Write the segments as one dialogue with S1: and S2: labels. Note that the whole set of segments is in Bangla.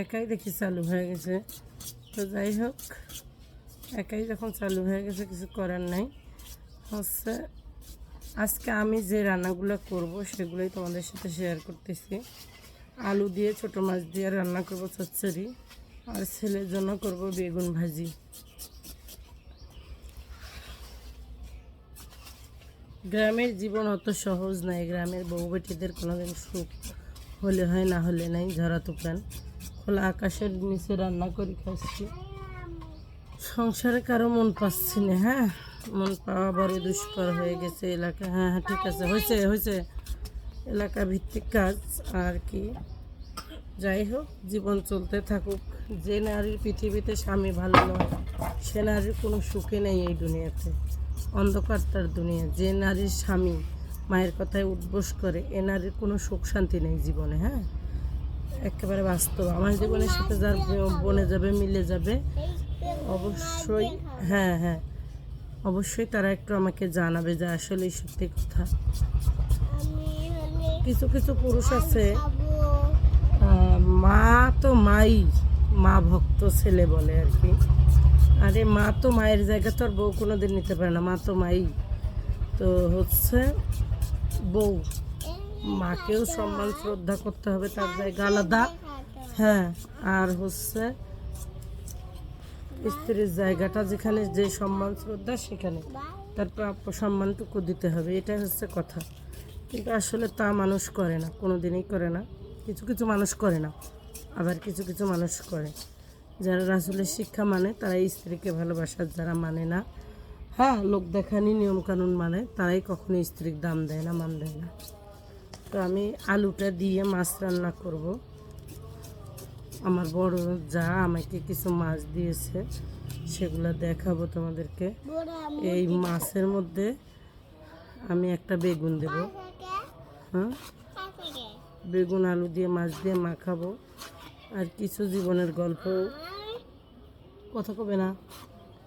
S1: একাই দেখি চালু হয়ে গেছে। তো যাই হোক, একাই যখন চালু হয়ে গেছে, কিছু করার নাই। হচ্ছে আজকে আমি যে রান্নাগুলো করব, সেগুলোই তোমাদের সাথে শেয়ার করতেছি। আলু দিয়ে, ছোট মাছ দিয়ে রান্না করব, চচ্চড়ি। আর ছেলের জন্য করব বেগুন ভাজি। গ্রামের জীবন অত সহজ নাই, গ্রামের বউ বেটিদের কোনোদিন সুখ হলে হয় না হলে নাই, ঝরা তুফান। খোলা আকাশের নিচে রান্না করে খাচ্ছি। সংসারে কারও মন পাচ্ছি না হ্যাঁ? মন পাওয়া বড় দুষ্কর হয়ে গেছে এলাকা। হ্যাঁ হ্যাঁ ঠিক আছে, হয়েছে হয়েছে। এলাকা ভিত্তিক কাজ আর কি। যাই হোক, জীবন চলতে থাকুক। যে নারীর পৃথিবীতে স্বামী ভালো নয়, সে নারীর কোনো সুখে নেই এই দুনিয়াতে, অন্ধকার তার দুনিয়া। যে নারীর স্বামী মায়ের কথায় উদ্বোস করে, এ নারীর কোনো সুখ শান্তি নেই জীবনে হ্যাঁ? একেবারে বাস্তব। আমার জীবনের সাথে যার বনে যাবে, মিলে যাবে, অবশ্যই হ্যাঁ হ্যাঁ অবশ্যই তারা একটু আমাকে জানাবে যে আসলেই সত্যি কথা। কিছু কিছু পুরুষ আছে মা তো মাই, মা ভক্ত ছেলে বলে আর কি। আরে মা তো মায়ের জায়গা তো আর বউ কোনো দিন নিতে পারে না, মা তো মাই। তো হচ্ছে বউ, মাকেও সম্মান শ্রদ্ধা করতে হবে, তার জায়গা আলাদা। হ্যাঁ আর হচ্ছে স্ত্রীর জায়গাটা যেখানে যে সম্মান শ্রদ্ধা, সেখানে তার প্রাপ্য সম্মানটুকু দিতে হবে, এটাই হচ্ছে কথা। কিন্তু আসলে তা মানুষ করে না কোনো দিনই করে না। কিছু কিছু মানুষ করে না, আবার কিছু কিছু মানুষ করে। যারা রাসুলের শিক্ষা মানে তারা স্ত্রীকে ভালোবাসার যারা মানে না। হ্যাঁ লোক দেখানি নিয়মকানুন মানে তারাই কখনো স্ত্রীর দাম দেয় না, মান দেয় না। তো আমি আলুটা দিয়ে মাছ রান্না করব। আমার বড় যা আমাকে কিছু মাছ দিয়েছে, সেগুলো দেখাবো তোমাদেরকে। এই মাছের মধ্যে আমি একটা বেগুন দেব। হ্যাঁ? বেগুন, আলু দিয়ে, মাছ দিয়ে মাখাবো। আর কিছু জীবনের গল্প। কথা কবে না?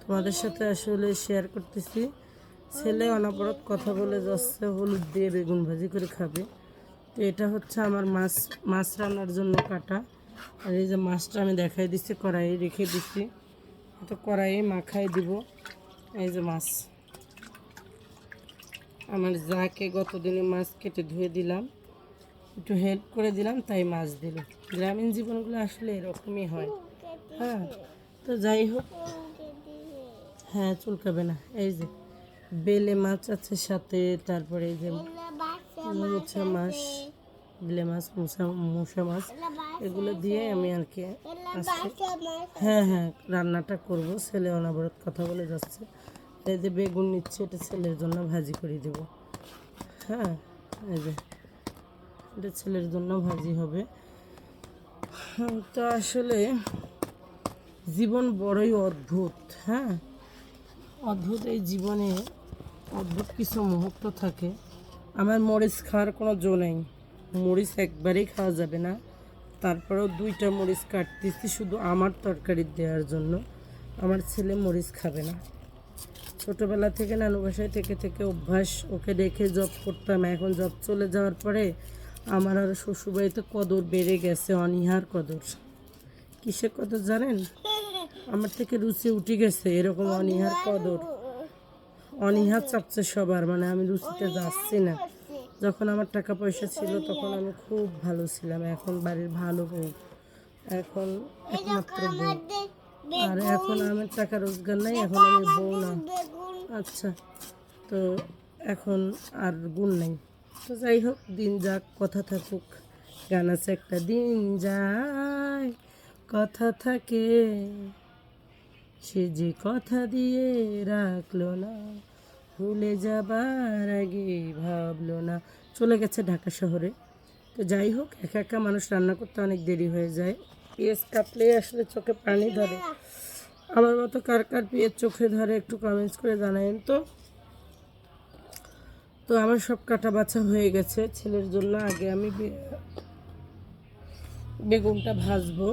S1: তোমাদের সাথে আসলে শেয়ার করতেছি। ছেলে অনাবরত কথা বলে যাচ্ছে, হলুদ দিয়ে বেগুন ভাজি করে খাবে। তো এটা হচ্ছে আমার মাছ মাছ রান্নার জন্য কাটা। আর এই যে মাছটা আমি দেখাই দিচ্ছি, কড়াইয়ে রেখে দিচ্ছি। তো কড়াইয়ে মাখাই দিব। এই যে মাছ। আমার যাকে গতদিনে মাছ কেটে ধুয়ে দিলাম একটু হেল্প করে দিলাম, তাই মাছ দিল। গ্রামীণ জীবনগুলো আসলে এরকমই হয়। হ্যাঁ তো যাই হোক। হ্যাঁ চুলকাবে না। এই যে বেলে মাছ আছে সাথে, তারপরে এই যে মুছা মাছ, বেলে মাছ, মুসা মুসা মাছ, এগুলো দিয়ে আমি আর কি হ্যাঁ হ্যাঁ রান্নাটা করব। ছেলে অনাবরত কথা বলে যাচ্ছে। এই যে বেগুন নিচ্ছে, এটা ছেলের জন্য ভাজি করে দেব। হ্যাঁ এই যে এটা ছেলের জন্য ভাজি হবে। তো আসলে জীবন বড়ই অদ্ভুত হ্যাঁ? অদ্ভুত এই জীবনে অদ্ভুত কিছু মুহূর্ত থাকে। আমার মরিচ খাওয়ার কোনো জো নেই। মরিচ একবারেই খাওয়া যাবে না। তারপরেও দুইটা মরিচ কাটতেছি শুধু আমার তরকারি দেওয়ার জন্য। আমার ছেলে মরিচ খাবে না। ছোটোবেলা থেকে, নানু বাসায় থেকে থেকে অভ্যাস, ওকে রেখে জব করতাম। এখন জব চলে যাওয়ার পরে আমার আর শ্বশুরবাড়িতে কদর বেড়ে গেছে, অনিহার কদর। কিসের কদর জানেন? আমার থেকে রুচি উঠে গেছে এরকম অনিহার কদর। অনীহা চাপছে সবার মানে আমি রুচিতে যাচ্ছি না। যখন আমার টাকা পয়সা ছিল তখন আমি খুব ভালো ছিলাম, এখন বাড়ির ভালো বউ। এখন একমাত্র বউ। আর এখন আমার টাকা রোজগার নাই, এখন আমি বউ না। আচ্ছা তো এখন আর গুণ নেই। তো যাই হোক, দিন যাক, কথা থাকুক। গান আছে একটা। দিন যায়, কথা থাকে। সে যে কথা দিয়ে রাখল না, ভুলে যাবার আগে ভাবলো না। চলে গেছে ঢাকা শহরে। তো যাই হোক, একা একা মানুষ রান্না করতে অনেক দেরি হয়ে যায়। পেঁয়াজ কাটলে আসলে চোখে পানি ধরে। আমার মতো কার কার পেঁয়াজ চোখে ধরে একটু কমেন্টস করে জানাবেন তো। তো আমার সব কাটা বাছা হয়ে গেছে। ছেলের জন্য আগে আমি বেগুনটা ভাজবো।